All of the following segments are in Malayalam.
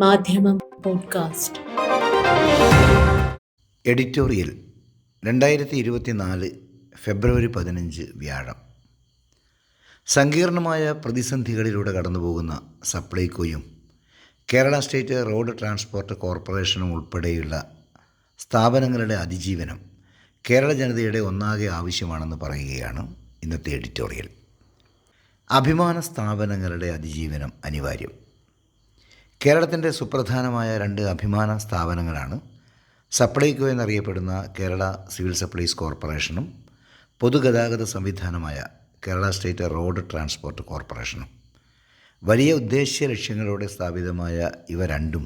മാധ്യമം പോഡ്കാസ്റ്റ്. എഡിറ്റോറിയൽ രണ്ടായിരത്തി ഇരുപത്തിനാല് ഫെബ്രുവരി പതിനഞ്ച് വ്യാഴം. സങ്കീർണമായ പ്രതിസന്ധികളിലൂടെ കടന്നുപോകുന്ന സപ്ലൈകോയും കേരള സ്റ്റേറ്റ് റോഡ് ട്രാൻസ്പോർട്ട് കോർപ്പറേഷനും ഉൾപ്പെടെയുള്ള സ്ഥാപനങ്ങളുടെ അതിജീവനം കേരള ജനതയുടെ ഒന്നാകെ ആവശ്യമാണെന്ന് പറയുകയാണ് ഇന്നത്തെ എഡിറ്റോറിയൽ. അഭിമാന സ്ഥാപനങ്ങളുടെ അതിജീവനം അനിവാര്യം. കേരളത്തിന്റെ സുപ്രധാനമായ രണ്ട് അഭിമാന സ്ഥാപനങ്ങളാണ് സപ്ലൈകോ എന്നറിയപ്പെടുന്ന കേരള സിവിൽ സപ്ലൈസ് കോർപ്പറേഷനും പൊതുഗതാഗത സംവിധാനമായ കേരള സ്റ്റേറ്റ് റോഡ് ട്രാൻസ്പോർട്ട് കോർപ്പറേഷനും. വലിയ ഉദ്ദേശ്യ ലക്ഷ്യങ്ങളോടെ സ്ഥാപിതമായ ഇവ രണ്ടും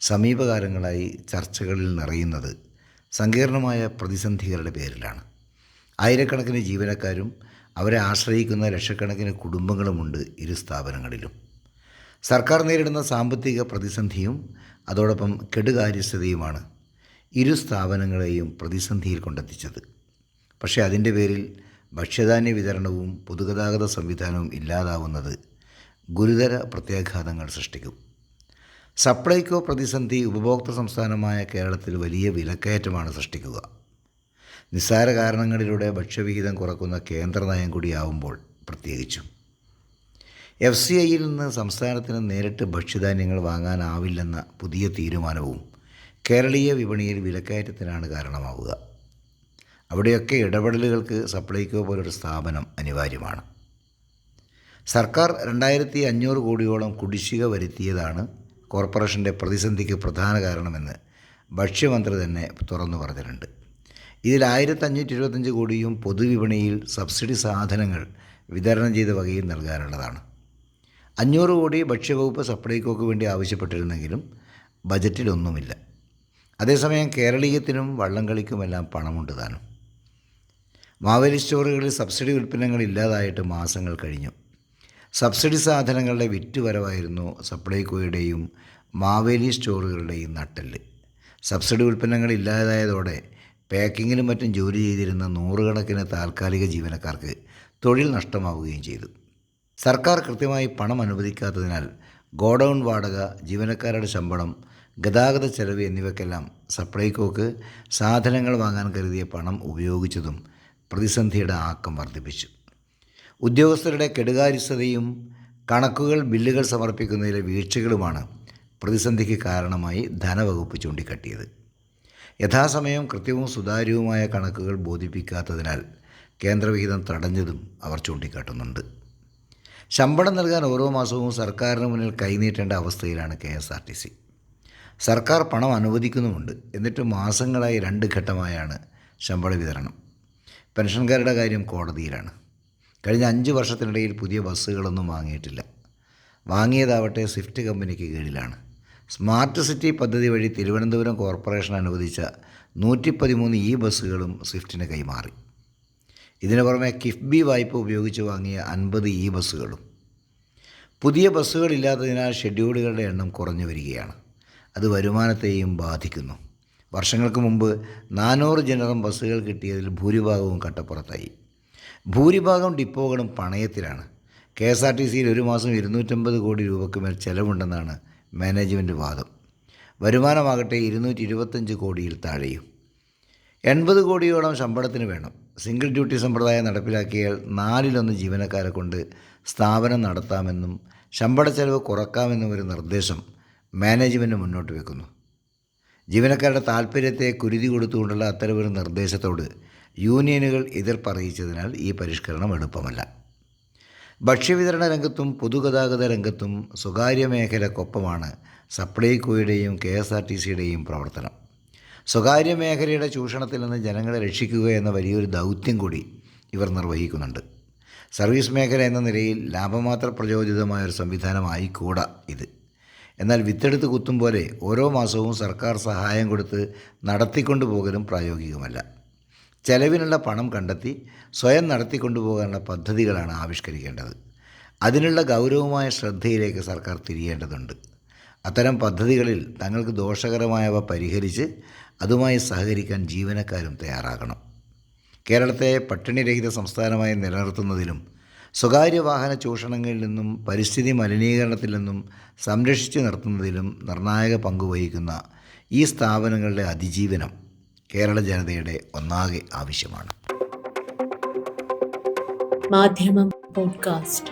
സമീപകാലങ്ങളായി ചർച്ചകളിൽ നിറയുന്നത് സങ്കീർണമായ പ്രതിസന്ധികളുടെ പേരിലാണ്. ആയിരക്കണക്കിന് ജീവനക്കാരും അവരെ ആശ്രയിക്കുന്ന ലക്ഷക്കണക്കിന് കുടുംബങ്ങളുമുണ്ട് ഇരു സ്ഥാപനങ്ങളിലും. സർക്കാർ നേരിടുന്ന സാമ്പത്തിക പ്രതിസന്ധിയും അതോടൊപ്പം കെടുകാര്യസ്ഥതയുമാണ് ഇരു സ്ഥാപനങ്ങളെയും പ്രതിസന്ധിയിൽ കൊണ്ടെത്തിച്ചത്. പക്ഷേ അതിന്റെ പേരിൽ ഭക്ഷ്യധാന്യ വിതരണവും പൊതുഗതാഗത സംവിധാനവും ഇല്ലാതാവുന്നത് ഗുരുതര പ്രത്യാഘാതങ്ങൾ സൃഷ്ടിക്കും. സപ്ലൈകോ പ്രതിസന്ധി ഉപഭോക്തൃ സംസ്ഥാനമായ കേരളത്തിൽ വലിയ വിലക്കയറ്റമാണ് സൃഷ്ടിക്കുക. നിസ്സാര കാരണങ്ങളിലൂടെ ഭക്ഷ്യവിഹിതം കുറക്കുന്ന കേന്ദ്ര നയം കൂടിയാവുമ്പോൾ പ്രത്യേകിച്ചും. എഫ് സി ഐയിൽ നിന്ന് സംസ്ഥാനത്തിന് നേരിട്ട് ഭക്ഷ്യധാന്യങ്ങൾ വാങ്ങാനാവില്ലെന്ന പുതിയ തീരുമാനവും കേരളീയ വിപണിയിൽ വിലക്കയറ്റത്തിനാണ് കാരണമാവുക. അവിടെയൊക്കെ ഇടപെടലുകൾക്ക് സപ്ലൈകോ പോലൊരു സ്ഥാപനം അനിവാര്യമാണ്. സർക്കാർ രണ്ടായിരത്തി അഞ്ഞൂറ് കോടിയോളം കുടിശ്ശിക വരുത്തിയതാണ് കോർപ്പറേഷന്റെ പ്രതിസന്ധിക്ക് പ്രധാന കാരണമെന്ന് ഭക്ഷ്യമന്ത്രി തന്നെ തുറന്നു പറഞ്ഞിട്ടുണ്ട്. ഇതിൽ ആയിരത്തി അഞ്ഞൂറ്റി ഇരുപത്തഞ്ച് കോടിയും പൊതുവിപണിയിൽ സബ്സിഡി സാധനങ്ങൾ വിതരണം ചെയ്ത വകയും നൽകാനുള്ളതാണ്. അഞ്ഞൂറ് കോടി ഭക്ഷ്യവകുപ്പ് സപ്ലൈകോക്ക് വേണ്ടി ആവശ്യപ്പെട്ടിരുന്നെങ്കിലും ബജറ്റിലൊന്നുമില്ല. അതേസമയം കേരളീയത്തിനും വള്ളംകളിക്കുമെല്ലാം പണമുണ്ട് താനും. മാവേലി സ്റ്റോറുകളിൽ സബ്സിഡി ഉൽപ്പന്നങ്ങൾ ഇല്ലാതായിട്ട് മാസങ്ങൾ കഴിഞ്ഞു. സബ്സിഡി സാധനങ്ങളുടെ വിറ്റുവരവായിരുന്നു സപ്ലൈകോയുടെയും മാവേലി സ്റ്റോറുകളുടെയും നട്ടെല്ല്. സബ്സിഡി ഉൽപ്പന്നങ്ങൾ ഇല്ലാതായതോടെ പാക്കിങ്ങിനും മറ്റും ജോലി ചെയ്തിരുന്ന നൂറുകണക്കിന് താൽക്കാലിക ജീവനക്കാർക്ക് തൊഴിൽ നഷ്ടമാവുകയും ചെയ്തു. സർക്കാർ കൃത്യമായി പണം അനുവദിക്കാത്തതിനാൽ ഗോഡൗൺ വാടക ജീവനക്കാരുടെ ശമ്പളം ഗതാഗത ചെലവ് എന്നിവയ്ക്കെല്ലാം സപ്ലൈകോക്ക് സാധനങ്ങൾ വാങ്ങാൻ കരുതിയ പണം ഉപയോഗിച്ചതും പ്രതിസന്ധിയുടെ ആക്കം വർദ്ധിപ്പിച്ചു. ഉദ്യോഗസ്ഥരുടെ കെടുകാര്യസ്ഥതയും കണക്കുകൾ ബില്ലുകൾ സമർപ്പിക്കുന്നതിലെ വീഴ്ചകളുമാണ് പ്രതിസന്ധിക്ക് കാരണമായി ധനവകുപ്പ് ചൂണ്ടിക്കാട്ടിയത്. യഥാസമയം കൃത്യവും സുതാര്യവുമായ കണക്കുകൾ ബോധിപ്പിക്കാത്തതിനാൽ കേന്ദ്രവിഹിതം തടഞ്ഞതും അവർ ചൂണ്ടിക്കാട്ടുന്നുണ്ട്. ശമ്പളം നൽകാൻ ഓരോ മാസവും സർക്കാരിന് മുന്നിൽ കൈനീട്ടേണ്ട അവസ്ഥയിലാണ് K S R T C. സർക്കാർ പണം അനുവദിക്കുന്നുമുണ്ട്. എന്നിട്ട് മാസങ്ങളായി രണ്ട് ഘട്ടമായാണ് ശമ്പള വിതരണം. പെൻഷൻകാരുടെ കാര്യം കോടതിയിലാണ്. കഴിഞ്ഞ അഞ്ച് വർഷത്തിനിടയിൽ പുതിയ ബസ്സുകളൊന്നും വാങ്ങിയിട്ടില്ല. വാങ്ങിയതാവട്ടെ സ്വിഫ്റ്റ് കമ്പനിക്ക് കീഴിലാണ്. സ്മാർട്ട് സിറ്റി പദ്ധതി വഴി തിരുവനന്തപുരം കോർപ്പറേഷൻ അനുവദിച്ച നൂറ്റി പതിമൂന്ന് ഇ ബസ്സുകളും സ്വിഫ്റ്റിന് കൈമാറി. ഇതിനു പുറമെ കിഫ്ബി വായ്പ ഉപയോഗിച്ച് വാങ്ങിയ അൻപത് ഇ ബസ്സുകളും. പുതിയ ബസ്സുകളില്ലാത്തതിനാൽ ഷെഡ്യൂളുകളുടെ എണ്ണം കുറഞ്ഞു വരികയാണ്. അത് വരുമാനത്തെയും ബാധിക്കുന്നു. വർഷങ്ങൾക്ക് മുമ്പ് നാനൂറ് ജനറം ബസ്സുകൾ കിട്ടിയതിൽ ഭൂരിഭാഗവും കട്ടപ്പുറത്തായി. ഭൂരിഭാഗം ഡിപ്പോകളും പണയത്തിലാണ്. കെ എസ് ആർ ടി സിയിൽ ഒരു മാസം ഇരുന്നൂറ്റമ്പത് കോടി രൂപയ്ക്ക് മേൽ ചെലവുണ്ടെന്നാണ് മാനേജ്മെന്റ് വാദം. വരുമാനമാകട്ടെ ഇരുന്നൂറ്റി ഇരുപത്തഞ്ച് കോടിയിൽ താഴെയും. എൺപത് കോടിയോളം ശമ്പളത്തിന് വേണം. സിംഗിൾ ഡ്യൂട്ടി സമ്പ്രദായം നടപ്പിലാക്കിയാൽ നാലിലൊന്ന് ജീവനക്കാരെ കൊണ്ട് സ്ഥാപനം നടത്താമെന്നും ശമ്പള ചെലവ് കുറക്കാമെന്നും ഒരു നിർദ്ദേശം മാനേജ്മെന്റ് മുന്നോട്ട് വെക്കുന്നു. ജീവനക്കാരുടെ താൽപ്പര്യത്തെ കുരുതി കൊടുത്തുകൊണ്ടുള്ള അത്തരമൊരു നിർദ്ദേശത്തോട് യൂണിയനുകൾ എതിർപ്പറിയിച്ചതിനാൽ ഈ പരിഷ്കരണം എളുപ്പമല്ല. ഭക്ഷ്യവിതരണ രംഗത്തും പൊതുഗതാഗത രംഗത്തും സ്വകാര്യ മേഖലക്കൊപ്പമാണ് സപ്ലൈകോയുടെയും കെ എസ് ആർ ടി സിയുടെയും പ്രവർത്തനം. സ്വകാര്യ മേഖലയുടെ ചൂഷണത്തിൽ നിന്ന് ജനങ്ങളെ രക്ഷിക്കുക എന്ന വലിയൊരു ദൗത്യം കൂടി ഇവർ നിർവഹിക്കുന്നുണ്ട്. സർവീസ് മേഖല എന്ന നിലയിൽ ലാഭമാത്ര പ്രചോദിതമായ ഒരു സംവിധാനമായിക്കൂടാ ഇത്. എന്നാൽ വിത്തെടുത്ത് കുത്തും പോലെ ഓരോ മാസവും സർക്കാർ സഹായം കൊടുത്ത് നടത്തിക്കൊണ്ടു പോകലും പ്രായോഗികമല്ല. ചെലവിനുള്ള പണം കണ്ടെത്തി സ്വയം നടത്തിക്കൊണ്ടുപോകാനുള്ള പദ്ധതികളാണ് ആവിഷ്കരിക്കേണ്ടത്. അതിനുള്ള ഗൗരവമായ ശ്രദ്ധയിലേക്ക് സർക്കാർ തിരിയേണ്ടതുണ്ട്. അത്തരം പദ്ധതികളിൽ തങ്ങൾക്ക് ദോഷകരമായവ പരിഹരിച്ച് അതുമായി സഹകരിക്കാൻ ജീവനക്കാരും തയ്യാറാകണം. കേരളത്തെ പട്ടിണിരഹിത സംസ്ഥാനമായി നിലനിർത്തുന്നതിലും സ്വകാര്യ വാഹന ചൂഷണങ്ങളിൽ നിന്നും പരിസ്ഥിതി മലിനീകരണത്തിൽ നിന്നും സംരക്ഷിച്ച് നിർത്തുന്നതിലും നിർണായക പങ്കുവഹിക്കുന്ന ഈ സ്ഥാപനങ്ങളുടെ അതിജീവനം കേരള ജനതയുടെ ഒന്നാകെ ആവശ്യമാണ്. മാധ്യമം പോഡ്കാസ്റ്റ്.